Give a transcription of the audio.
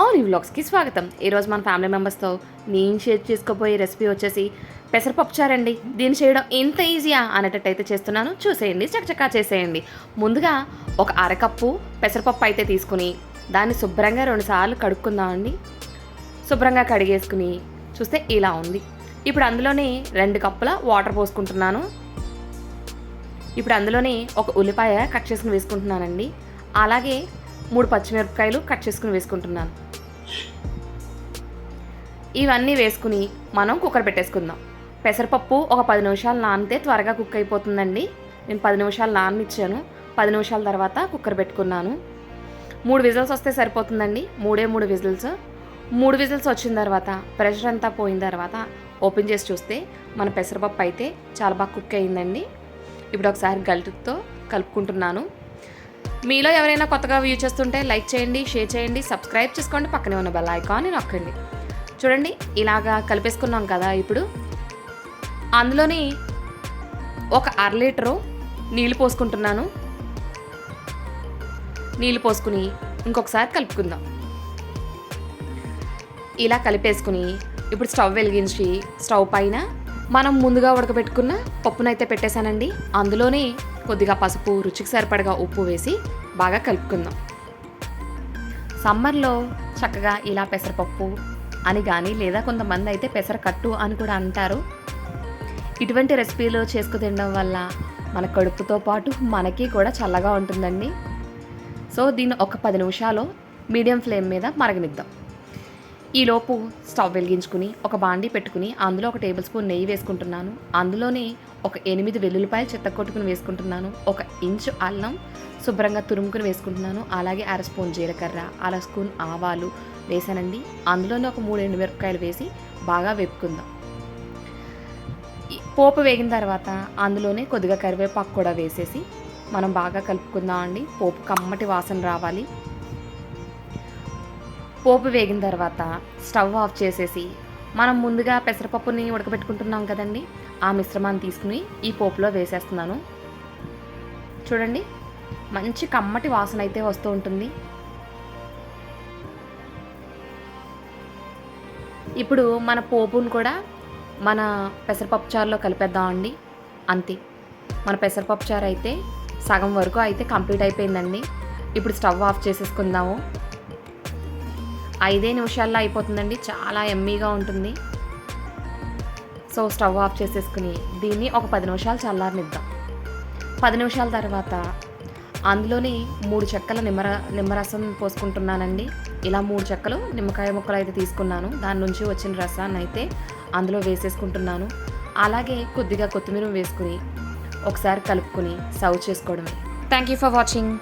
All ఈ వ్లాగ్స్కి స్వాగతం. ఈరోజు మన ఫ్యామిలీ మెంబర్స్తో నేను షేర్ చేసుకోబోయే రెసిపీ వచ్చేసి పెసరపప్పు చారండి. దీన్ని చేయడం ఎంత ఈజీయా అనేటట్టయితే చేస్తున్నాను. చూసేయండి చకచకా చేసేయండి. ముందుగా ఒక అరకప్పు పెసరపప్పు అయితే తీసుకుని దాన్ని శుభ్రంగా రెండుసార్లు కడుక్కుందామండి శుభ్రంగా కడిగేసుకుని చూస్తే ఇలా ఉంది. ఇప్పుడు అందులోనే రెండు కప్పుల వాటర్ పోసుకుంటున్నాను. ఇప్పుడు అందులోనే ఒక ఉల్లిపాయ కట్ చేసుకుని వేసుకుంటున్నానండి. అలాగే మూడు పచ్చిమిరపకాయలు కట్ చేసుకుని వేసుకుంటున్నాను. ఇవన్నీ వేసుకుని మనం కుక్కర్ పెట్టేసుకుందాం. పెసరపప్పు ఒక పది నిమిషాలు నానితే త్వరగా కుక్ అయిపోతుందండి. నేను పది నిమిషాలు నాననిచ్చాను. పది నిమిషాల తర్వాత కుక్కర్ పెట్టుకున్నాను. మూడు విజిల్స్ వస్తే సరిపోతుందండి. మూడే మూడు విజిల్స్. మూడు విజిల్స్ వచ్చిన తర్వాత ప్రెషర్ అంతా పోయిన తర్వాత ఓపెన్ చేసి చూస్తే మన పెసరపప్పు అయితే చాలా బాగా కుక్ అయిందండి. ఇప్పుడు ఒకసారి గల్టుతో కలుపుకుంటున్నాను. మీలో ఎవరైనా కొత్తగా వ్యూ చేస్తుంటే లైక్ చేయండి షేర్ చేయండి సబ్స్క్రైబ్ చేసుకోండి పక్కనే ఉన్న బెల్ ఐకాన్ని నొక్కండి. చూడండి ఇలాగా కలిపేసుకున్నాం కదా ఇప్పుడు. అందులోని ఒక అర లీటరు నీళ్ళు పోసుకుంటున్నాను. నీళ్ళు పోసుకుని ఇంకొకసారి కలుపుకుందాం. ఇలా కలిపేసుకుని ఇప్పుడు స్టవ్ వెలిగించి స్టవ్ పైన మనం ముందుగా ఉడకబెట్టుకున్న పప్పునైతే పెట్టేశానండి. అందులోనే కొద్దిగా పసుపు రుచికి సరిపడగా ఉప్పు వేసి బాగా కలుపుకుందాం. సమ్మర్లో చక్కగా ఇలా పెసరపప్పు అని కానీ లేదా కొంతమంది అయితే పెసరకట్టు అని కూడా అంటారు. ఇటువంటి రెసిపీలు చేసుకు తినడం వల్ల మన కడుపుతో పాటు మనకి కూడా చల్లగా ఉంటుందండి. సో దీన్ని ఒక పది నిమిషాలు మీడియం ఫ్లేమ్ మీద మరగనిద్దాం. ఈలోపు స్టవ్ వెలిగించుకుని ఒక బాండీ పెట్టుకుని అందులో ఒక టేబుల్ స్పూన్ నెయ్యి వేసుకుంటున్నాను. అందులోనే ఒక ఎనిమిది వెల్లుల్లిపాయలు చెత్త కొట్టుకుని వేసుకుంటున్నాను. ఒక ఇంచు అల్లం శుభ్రంగా తురుముకుని వేసుకుంటున్నాను. అలాగే అర స్పూన్ జీలకర్ర అర స్పూన్ ఆవాలు వేసానండి అందులోనే ఒక మూడు ఎండుమిరపకాయలు వేసి బాగా వేపుకుందాం. పోపు వేగిన తర్వాత అందులోనే కొద్దిగా కరివేపాకు కూడా వేసేసి మనం బాగా కలుపుకుందాం అండి పోపు కమ్మటి వాసన రావాలి. పోపు వేగిన తర్వాత స్టవ్ ఆఫ్ చేసేసి మనం ముందుగా పెసరపప్పుని ఉడకబెట్టుకుంటున్నాం కదండి. ఆ మిశ్రమాన్ని తీసుకుని ఈ పోపులో వేసేస్తున్నాను. చూడండి మంచి కమ్మటి వాసన అయితే వస్తూ ఉంటుంది. ఇప్పుడు మన పోపును కూడా మన పెసరపప్పు చారులో కలిపేద్దామండి. అంతే మన పెసరపప్పు చారు అయితే సగం వరకు అయితే కంప్లీట్ అయిపోయిందండి. ఇప్పుడు స్టవ్ ఆఫ్ చేసేసుకుందాము. ఐదే నిమిషాల్లో అయిపోతుందండి. చాలా ఎమ్మీగా ఉంటుంది. సో స్టవ్ ఆఫ్ చేసేసుకుని దీన్ని ఒక పది నిమిషాలు చల్లారనిద్దాం. పది నిమిషాల తర్వాత అందులోని మూడు చెక్కల నిమ్మర నిమ్మరసం పోసుకుంటున్నానండి. ఇలా మూడు చెక్కలు నిమ్మకాయ ముక్కలు అయితే తీసుకున్నాను. దాని నుంచి వచ్చిన రసాన్ని అయితే అందులో వేసేసుకుంటున్నాను. అలాగే కొద్దిగా కొత్తిమీర వేసుకుని ఒకసారి కలుపుకొని సర్వ్ చేసుకోవడమే. Thank you for watching